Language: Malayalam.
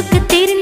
നിനപ്പൊക്കെ